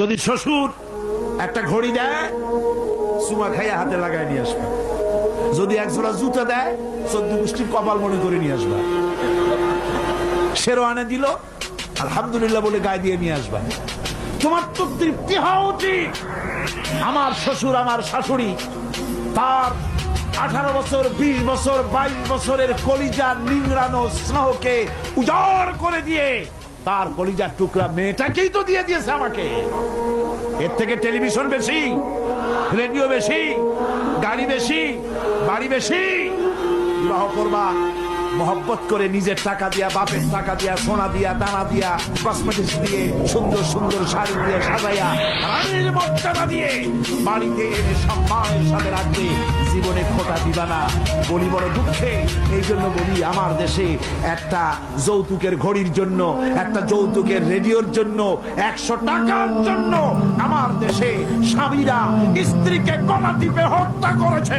যদি শ্বশুর একটা ঘড়ি দেয়, সুমা খাইয়া হাতে লাগাই নিয়ে আসবে। যদি এক জোড়া জুতা দেয়, চোদ্দ গোষ্ঠীর কপাল মনে করে নিয়ে আসবা। শেরোয়ানে দিল, আলহামদুলিল্লাহ বলে গায়ে দিয়ে নিয়ে আসবা। তোমার তো তৃপ্তি হওয়া উচিত। আমার শ্বশুর, আমার শাশুড়ি, তার আঠারো বছর, বিশ বছর, বাইশ বছরের কলিজা, নিংড়ানো স্নেহকে উজাড় করে দিয়ে তার কলিজার টুকরা মেয়েটাকেই তো দিয়ে দিয়েছে আমাকে। এর থেকে টেলিভিশন বেশি, রেডিও বেশি, গাড়ি বেশি, বাড়ি বেশি। বিবাহ করবা মহব্বত করে নিজের টাকা দিয়া, বাপের টাকা দিয়া, সোনা দিয়া, দানা দিয়া কসমেটিক্স দিয়ে, সুন্দর সুন্দর শাড়ি দিয়ে সাজাইয়া দিয়ে বাড়িতে সম্মানের সাথে রাখবে। জীবনে খোটা দিবা না বলি বড় দুঃখে। এই জন্য বলি, আমার দেশে একটা যৌতুকের ঘড়ির জন্য, একটা যৌতুকের রেডিওর জন্য, একশো টাকার জন্য আমার দেশে স্বামীরা স্ত্রীকে গলা টিপে হত্যা করেছে।